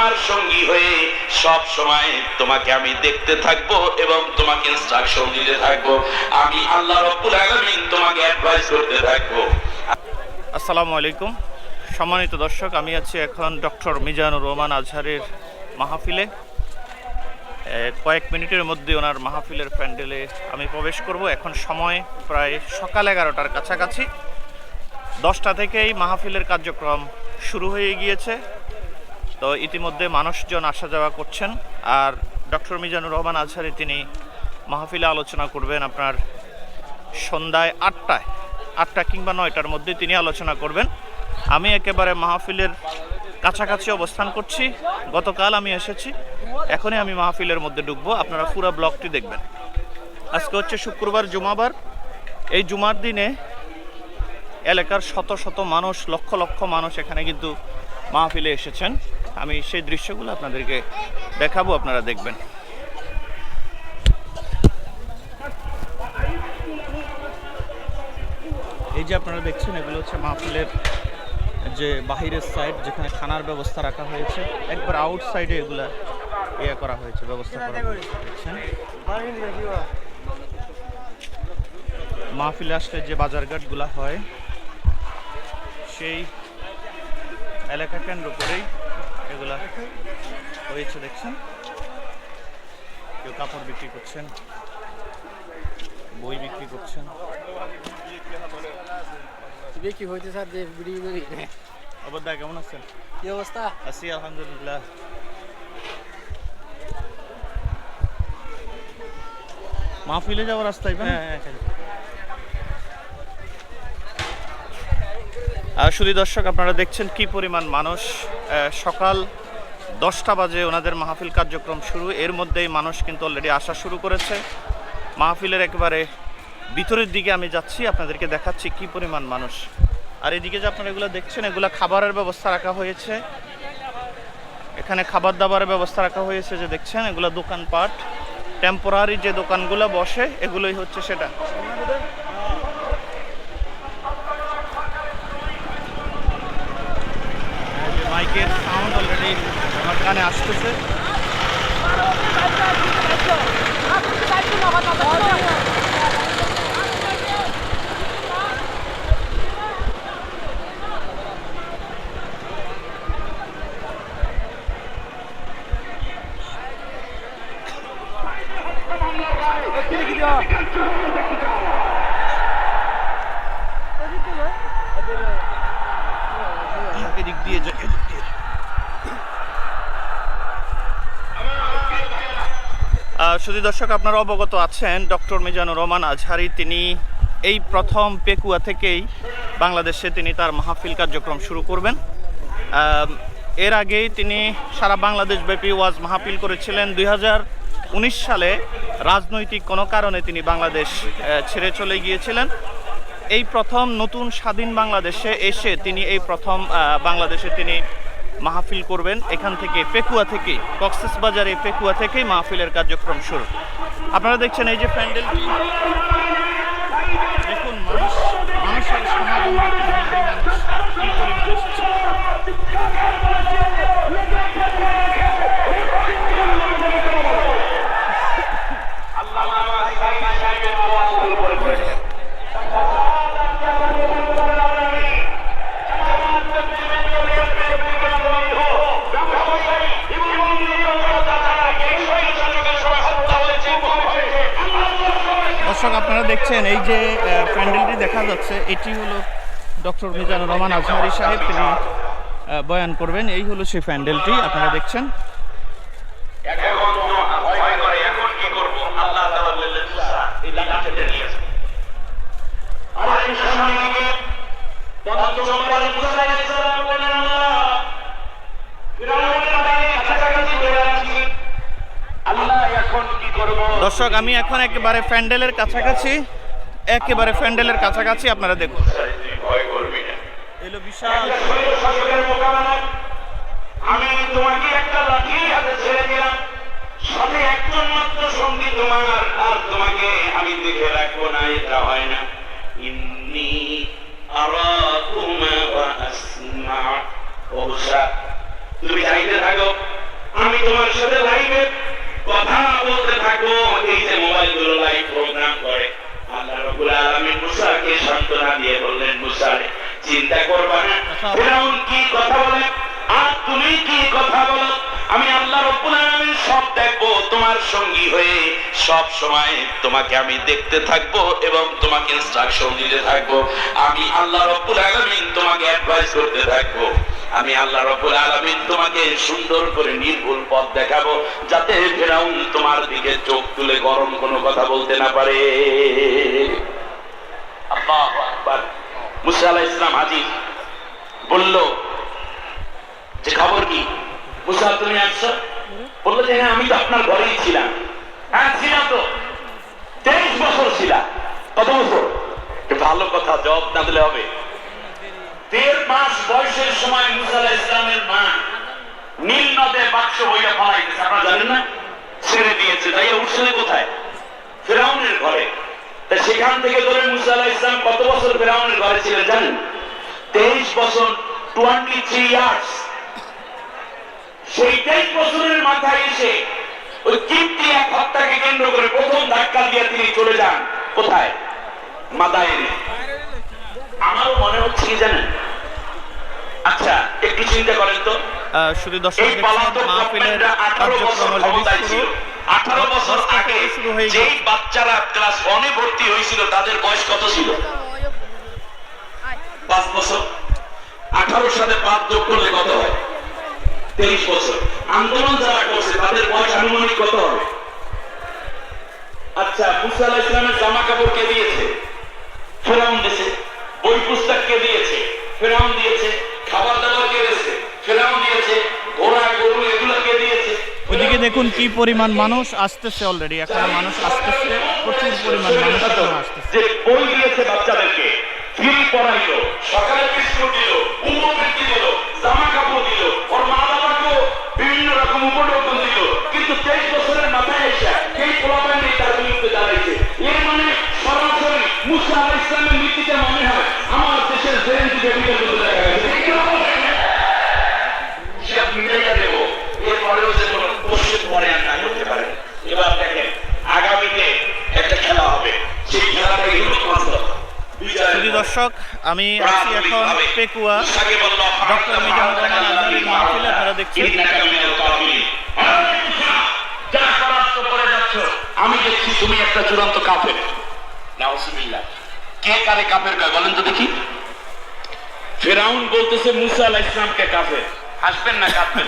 তোমার সঙ্গী হয়ে সব সময় তোমাকে আমি দেখতে থাকব এবং তোমাকে ইনস্ট্রাকশন দিতে থাকব। আমি আল্লাহ রব্বুল আলামিন তোমাকে অ্যাডভাইস করতে থাকব। আসসালামু আলাইকুম। সম্মানিত দর্শক, আমি আছি এখন ডক্টর মিজানুর রহমান আজহারের মাহফিলে। কয়েক মিনিটের মধ্যে ওনার মাহফিলের প্যান্ডেলে আমি প্রবেশ করব। এখন সময় প্রায় সকাল এগারোটার কাছাকাছি। দশটা থেকেই মাহফিলের কার্যক্রম শুরু হয়ে গিয়েছে। তো ইতিমধ্যে মানুষজন আসা যাওয়া করছেন। আর ডক্টর মিজানুর রহমান আজহারি তিনি মাহফিলে আলোচনা করবেন আপনার সন্ধ্যায় আটটায়, আটটা কিংবা নয়টার মধ্যে তিনি আলোচনা করবেন। আমি একেবারে মাহফিলের কাছাকাছি অবস্থান করছি। গতকাল আমি এসেছি, এখনই আমি মাহফিলের মধ্যে ঢুকবো, আপনারা পুরো ব্লগটি দেখবেন। আজকে হচ্ছে শুক্রবার, জুমাবার। এই জুমার দিনে এলাকার শত শত মানুষ, লক্ষ লক্ষ মানুষ এখানে কিন্তু মাহফিলে এসেছেন। আমি সেই দৃশ্যগুলো আপনাদেরকে দেখাবো, আপনারা দেখবেন। এই যে আপনারা দেখছেন, এগুলো হচ্ছে মাহফিলের যে বাহিরের সাইড যেখানে খানার ব্যবস্থা রাখা হয়েছে। একবার আউট সাইডে এগুলা ইয়ে করা হয়েছে, ব্যবস্থা দেখছেন? আসলে যে বাজারঘাটগুলো হয়, সেই এলাকা কেন্দ্র করেই এগুলা হয়েছে দেখছেন? কেউ কাপড় বিক্রি করছেন বই বিক্রি করছেন। কি হইতে স্যার? যে বিড়ি বিড়ি অবদা কেমন আছেন? কি অবস্থা? আছি আলহামদুলিল্লাহ। মাহফিলে যাওয়ার রাস্তায় হ্যাঁ আর শুধু দর্শক, আপনারা দেখছেন কি পরিমাণ মানুষ? সকাল দশটা বাজে ওনাদের মাহফিল কার্যক্রম শুরু। এর মধ্যেই মানুষ কিন্তু অলরেডি আসা শুরু করেছে। মাহফিলের একেবারে ভিতরের দিকে আমি যাচ্ছি, আপনাদেরকে দেখাচ্ছি কি পরিমাণ মানুষ। আর এদিকে যে আপনারা এগুলো দেখছেন, এগুলো খাবারের ব্যবস্থা রাখা হয়েছে। এখানে খাবার দাবারের ব্যবস্থা রাখা হয়েছে যে দেখছেন, এগুলো দোকানপাট টেম্পোরারি যে দোকানগুলো বসে, এগুলোই হচ্ছে সেটা এই যে মাইকের সাউন্ড অলরেডি আমার কানে আসতেছে। এদিক দিয়ে যা- এদিক দিয়ে আহ, শুধু দর্শক, আপনারা অবগত আছেন, ডক্টর মিজানুর রহমান আজহারি, তিনি এই প্রথম পেকুয়া থেকেই বাংলাদেশে তিনি তার মাহফিল কার্যক্রম শুরু করবেন। এর আগেই তিনি সারা বাংলাদেশ ব্যাপী ওয়াজ মাহফিল করেছিলেন। দুই সালে রাজনৈতিক কোনো কারণে তিনি বাংলাদেশ ছেড়ে চলে গিয়েছিলেন। এই প্রথম নতুন স্বাধীন বাংলাদেশে এসে তিনি এই প্রথম বাংলাদেশে তিনি মাহফিল করবেন। এখান থেকে পেকুয়া থেকে, কক্সেস বাজারে পেকুয়া থেকেই মাহফিলের কার্যক্রম শুরু। আপনারা দেখছেন এই যে প্যান্ডেলটি দেখুন মানুষ, মানুষের সমাগম দেখুন, এই মানুষ কি পরিমাণ এসেছে। দর্শক আপনারা দেখছেন, এই যে প্যান্ডেলটি দেখা যাচ্ছে, এটি হলো ডক্টর মিজানুর রহমান আজহারি সাহেব, তিনি বয়ান করবেন। এই হলো সেই প্যান্ডেলটি, আপনারা দেখছেন তো ভয় করে এখন কি করব আল্লাহ তাআলা বললেন মুসা এই লাঠিটা নিয়ে আসো আমার সামনে গিয়ে পঞ্চমবার মুসা আলাইহিস সালাম বললেন আল্লাহ ফিরাউনের বাড়ি কাছাকাছি চলে আসি আল্লাহ এখন কি করব দর্শক, আমি এখন একেবারে প্যান্ডেলের কাছাকাছি, একেবারে প্যান্ডেলের কাছাকাছি আপনারা দেখুন। এলো বিশাল। আমি তোমাকে তোমার আমি না আমি তোমার সাথে লাইভে কথা বলতে থাকো এই যে মোবাইলগুলো লাইভ প্রোগ্রাম করে। আল্লাহ রাব্বুল আলামিন মুসাকে সান্ত্বনা দিয়ে বললেন মুসা চিন্তা করবা না। ফেরাউন কি কথা বলে? আর সঙ্গী হয়ে সব সময় তোমাকে আমি দেখতে থাকব এবং তোমাকে ইনস্ট্রাকশন দিতে থাকব। আমি আল্লাহ রাব্বুল আলামিন তোমাকে অ্যাডভাইস করতে থাকব। আমি আল্লাহ রাব্বুল আলামিন তোমাকে সুন্দর করে নির্ভুল পথ দেখাবো যাতে ফেরাউন তোমার দিকে চোখ তুলে গরম কোনো কথা বলতে না পারে। আল্লাহু আকবার। মুসা আলাইহিস সালাম হাজির বলল, যে খবর কি? মুসা, তুমি আসছো? বলল যে হ্যাঁ আমি তো আপনার ঘরেই ছিলাম। হ্যাঁ ছিলাম তো। তেইশ বছর ছিলাম। কত বছর? ভালো কথা, জবাব না দিলে হবে। দেড় মাস বয়সের সময় ইসলামের মা নীল নদে বাক্স আপনারা জানেন না? ছেড়ে দিয়েছে। তাই উঠছে কোথায়? ফেরাউনের ঘরে। তা সেখান থেকে ধরে মুসা ইসলাম কত বছর ফেরাউনের ঘরে ছিলেন জানেন? তেইশ বছর টোয়েন্টি থ্রি ইয়ার্স সেই তেইশ বছরের মাথায় এসে ওই কীর্তি এক হত্যাকে কেন্দ্র করে প্রথম ধাক্কা দিয়ে তিনি চলে যান। কোথায়? মাদায়নে আমারও মনে হচ্ছে কি জানেন? আচ্ছা একটু চিন্তা করেন তো। শুধু দর্শক মাহফিলের কার্যক্রম অলরেডি ক্ষমতায় শুরু আঠারো বছর আগে যেই বাচ্চারা ক্লাস ওয়ানে ভর্তি হয়েছিল তাদের বয়স কত ছিল? পাঁচ বছর। আঠারোর সাথে পাঁচ যোগ করলে কত হয়? তেইশ বছর। আন্দোলন যারা করছে তাদের বয়স আনুমানিক কত হবে? আচ্ছা মুসা আলাহ ইসলামের জামা কাপড় কে দিয়েছে? ফেরাউন দিয়েছে। বই পুস্তক কে দিয়েছে? ফেরাউন দিয়েছে। খাবার দাবার কে দিয়েছে? ফেরাউন দিয়েছে। ঘোড়া গরু এগুলো কে দিয়েছে? ওইদিকে দেখুন কি পরিমাণ মানুষ আসতেছে অলরেডি এখন মানুষ আসতেছে প্রচুর পরিমাণ মানুষ এখন আসতেছে। যে বই দিয়েছে বাচ্চাদেরকে ফ্রি পড়াইলো সকালে বিস্কুট দিল উপবৃত্তি দিল জামা কাপড় দিল ওর মা বাবাকেও বিভিন্ন রকম উপঢৌকন দিল কিন্তু তেইশ বছরের মাথায় এসে এই প্রলাপন নেই তার বিরুদ্ধে দাঁড়াইছে এর মানে সরাসরি মুসা আলাহ ইসলামের নীতিতে মনে হয় আমার দেশের জেন থেকে বিগত দেখা গেছে ঠিক না? হিসাব মিটাইয়া দেব এরপরেও যে কোনো কোশ্চেন পরে আর না করতে পারে এবার দেখেন আগামীতে একটা খেলা হবে সেই খেলাটা ইউরোপ মাস্টার শুধু দর্শক, আমি আছি এখন পেকুয়া। ডক্টর মিজানুর রহমান আজহারের মাহফিলে, আপনারা দেখছেন। আমি দেখছি তুমি একটা চূড়ান্ত নাউজুবিল্লাহ। কে কারে কাফের কয়, বলেন তো দেখি। ফেরাউন বলতেছে মুসা আলাইহিস সালামকে কাফের। হাসবেন না কাফের।